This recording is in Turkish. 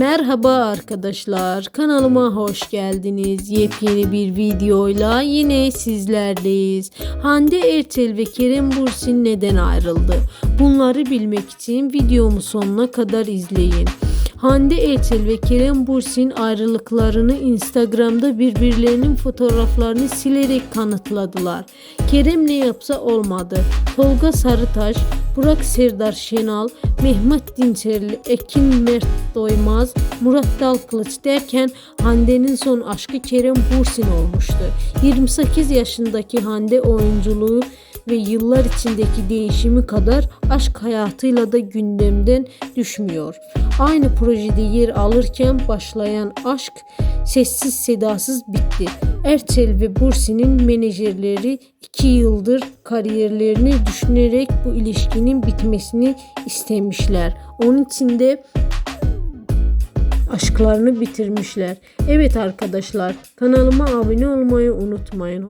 Merhaba arkadaşlar, kanalıma hoş geldiniz. Yepyeni bir videoyla yine sizlerleyiz. Hande Erçel ve Kerem Bursin neden ayrıldı? Bunları bilmek için videomu sonuna kadar izleyin. Hande Erçel ve Kerem Bursin ayrılıklarını Instagram'da birbirlerinin fotoğraflarını silerek kanıtladılar. Kerem ne yapsa olmadı. Tolga Sarıtaş, Burak Serdar Şenal, Mehmet Dinçerli, Ekin Mert Doymaz, Murat Dalkılıç derken Hande'nin son aşkı Kerem Bursin olmuştu. 28 yaşındaki Hande oyunculuğu ve yıllar içindeki değişimi kadar aşk hayatıyla da gündemden düşmüyor. Aynı projede yer alırken başlayan aşk sessiz sedasız bitti. Erçel ve Bursi'nin menajerleri iki yıldır kariyerlerini düşünerek bu ilişkinin bitmesini istemişler. Onun için de aşklarını bitirmişler. Evet arkadaşlar kanalıma abone olmayı unutmayın.